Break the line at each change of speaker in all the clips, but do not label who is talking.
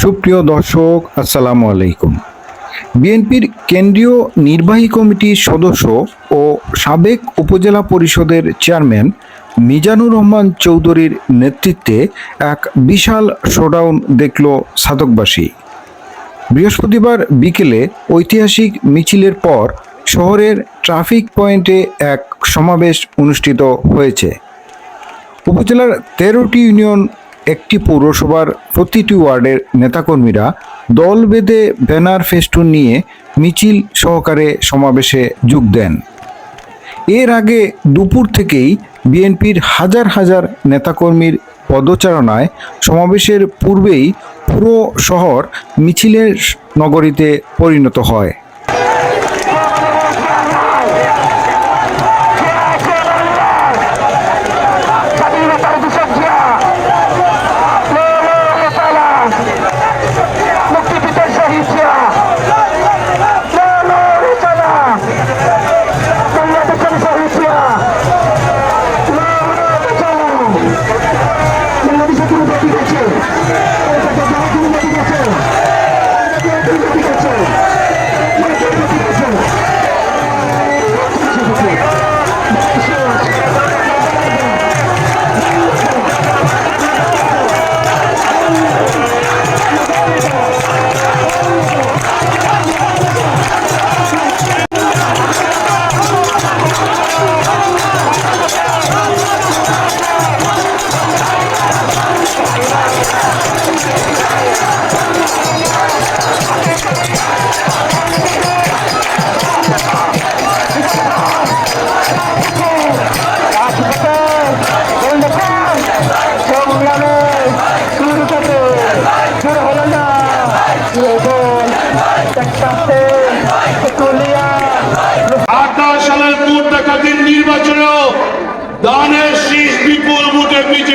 সুপ্রিয় দর্শক, আসসালামু আলাইকুম। বিএনপির কেন্দ্রীয় নির্বাহী কমিটির সদস্য ও সাবেক উপজেলা পরিষদের চেয়ারম্যান মিজানুর রহমান চৌধুরীর নেতৃত্বে এক বিশাল শোডাউন দেখল সাধকবাসী বৃহস্পতিবার বিকেলে ঐতিহাসিক মিছিলের পর শহরের ট্রাফিক পয়েন্টে এক সমাবেশ অনুষ্ঠিত হয়েছে। উপজেলার তেরোটি ইউনিয়ন একটি পৌরসভার প্রতিটি ওয়ার্ডের নেতাকর্মীরা দল বেঁধে ব্যানার ফেস্টুন নিয়ে মিছিল সহকারে সমাবেশে যোগ দেন। এর আগে দুপুর থেকেই বিএনপির হাজার হাজার নেতাকর্মীর পদচারণায় সমাবেশের পূর্বেই পুরো শহর মিছিলের নগরীতে পরিণত হয়।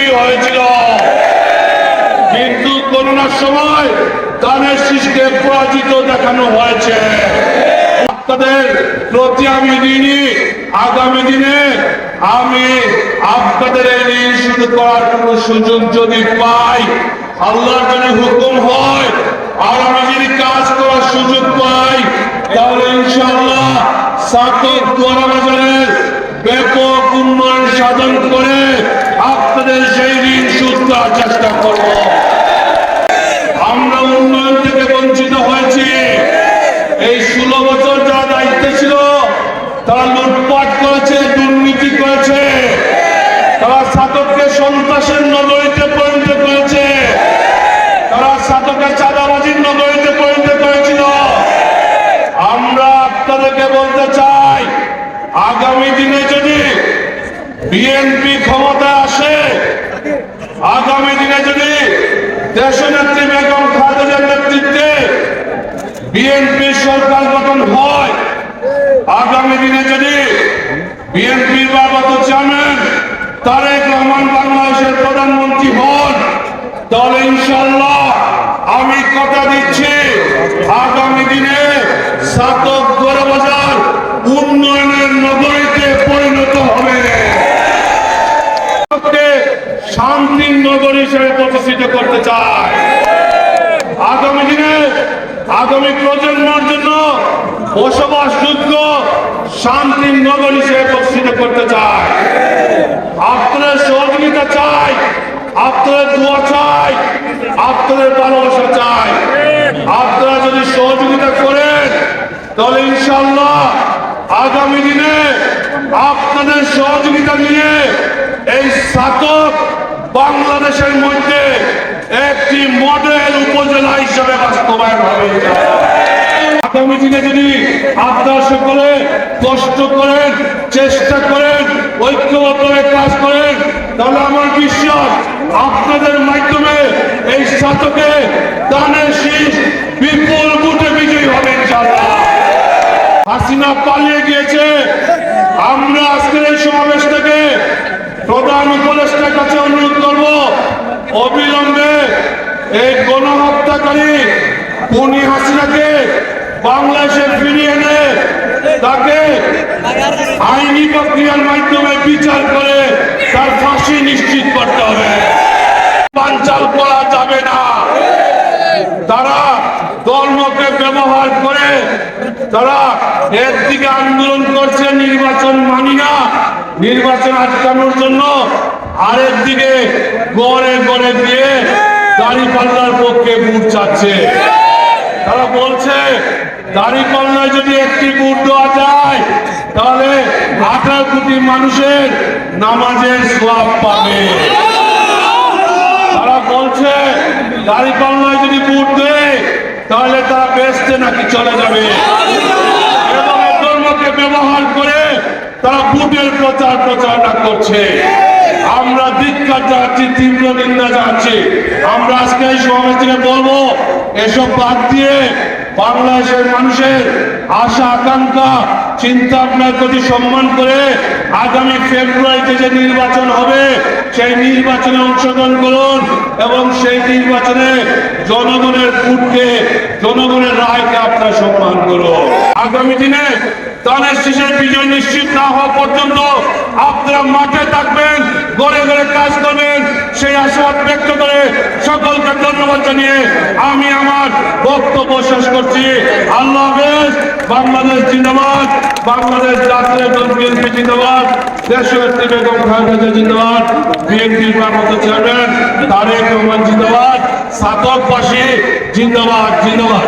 ভোটে হয়েছিল। কিন্তু করোনার সময় দানের শীষকে পরাজিত দেখানো হয়েছে। আপনাদের প্রতি আমি ঋণী। আগামী দিনে আমি আপনাদের এই ঋণ শুরু করার কোন সুযোগ যদি পাই, আল্লাহর যদি হুকুম হয়, আর আমি যদি কাজ করার সুযোগ পাই, তাহলে ইনশাআল্লাহ সাতক দোয়ারা বাজারের ব্যাপক উন্নয়ন সাধন করে আপনাদের সেই ঋণ শোধ করার চেষ্টা করব। আমরা উন্নয়ন থেকে বঞ্চিত হয়েছি। এই ষোলো বছর যা দায়িত্বে ছিল, তারা লুটপাট করেছে, দুর্নীতি করেছে। তারা সাতককে সন্ত্রাসের নগরীতে পরিণত করেছে তারা সাতকের চাঁদাবাজির নগরীতে পরিণত করেছিল আমরা আপনাদেরকে বলতে চাই আগামী দিনে যদি বিএনপি ক্ষমতায় আসে আগামী দিনে যদি দেশনেত্রী বেগম খালেদার নেতৃত্বে বিএনপি সরকার গঠন হয়। আগামী দিনে যদি বিএনপির বাবত চেয়ারম্যান তারেক রহমান বাংলাদেশের প্রধানমন্ত্রী হন, তাহলে ইনশাল্লাহ আমি কথা দিচ্ছি, আগামী দিনে সাতক বাজার উন্নয়নের নগরীতে পরিণত হবে। শান্তির নগরী হিসেবে প্রতিষ্ঠিত করতে চায়। আগামী দিনে, আগামী প্রজন্মের জন্য বসবাসযোগ্য শান্তির নগর হিসেবে প্রতিষ্ঠিত করতে চায়। আপনাদের সহযোগিতা চাই, আপনাদের দোয়া চাই, আপনাদের ভালোবাসা চাই। আপনারা যদি সহযোগিতা করেন, তাহলে ইনশাল্লাহ আগামী দিনে আপনাদের সহযোগিতা নিয়ে এই স্নাতক বাংলাদেশের মধ্যে একটি মডেল উপজেলা হিসেবে বাস্তবায়ন হবে। আগামী দিনে যদি আপনারা সকলে কষ্ট করেন, চেষ্টা করেন, ঐক্যবদ্ধ হয়ে কাজ করেন, তাহলে আমার বিশ্বাস আপনাদের মাধ্যমে এই স্নাতকে দানের শীষ বিপুল বুটে বিজয়ী হবে ইনশাআল্লাহ। হাসিনা পালিয়ে গিয়েছে। আমরা আজকের এই সমাবেশ থেকে প্রধান উপদেষ্টার কাছে অনুরোধ করব অবিলম্বে এই গণহত্যাকারী পুনি হাসিনাকে বাংলাদেশে ফিরিয়ে এনে তাকে আইনি প্রক্রিয়ার মাধ্যমে বিচার করে তার ফাঁসি নিশ্চিত করতে হবে। পাঞ্চাল করা যাবে না। তারা ধর্মকে ব্যবহার করে তারা এর দিকে আন্দোলন করছে, নির্বাচন মানি না। নির্বাচন আটকানোর জন্য আরেক দিকে গড়ে গড়ে দিয়ে দাড়ি পাল্লার পক্ষে ভোট চাচ্ছে। তারা বলছে, দাড়ি পাল্লায় যদি একটি ভোট দেওয়া যায়, তাহলে আঠারো কোটি মানুষের নামাজের সোয়াব পাবে। তারা বলছে, দাড়ি পাল্লায় যদি ভোট দেয়, তাহলে তারা বেসতে নাকি চলে যাবে? ধর্মকে ব্যবহার করে তারা ভোটের প্রচার প্রচারণা করছে। আমরা ধিক্কার যাচ্ছি তীব্র নিন্দা যাচ্ছি আমরা আজকে এই সমাবেশ থেকে বলব, এসব বাদ দিয়ে বাংলাদেশের মানুষের আশা, আকাঙ্ক্ষা চিন্তা আপনার প্রতি সম্মান করে আগামী ফেব্রুয়ারিতে যে নির্বাচন হবে, সেই নির্বাচনে অংশগ্রহণ করুন এবং সেই নির্বাচনে জনগণের ভোটকে, জনগণের রায়কে আপনার সম্মান করুন। আগামী দিনে দানের শেষের বিজয় নিশ্চিত না হওয়া পর্যন্ত আপনারা মাঠে থাকবেন। গড়ে গড়ে কাজ করবেন সেই আশাবাদ ব্যক্ত করে সকলকে ধন্যবাদ জানিয়ে আমি আমার বক্তব্য শেষ করছি। আল্লাহ হাফেজ, বাংলাদেশ জিন্দাবাদ, বাংলাদেশ জাতীয় দল বিএনপি জিন্দাবাদ, দেশনেত্রী বেগম খালেদা জিন্দাবাদ, বিএনপির ভারপ্রাপ্ত চেয়ারম্যান তারেক রহমান জিন্দাবাদ, সাতকবাসী জিন্দাবাদ জিন্দাবাদ।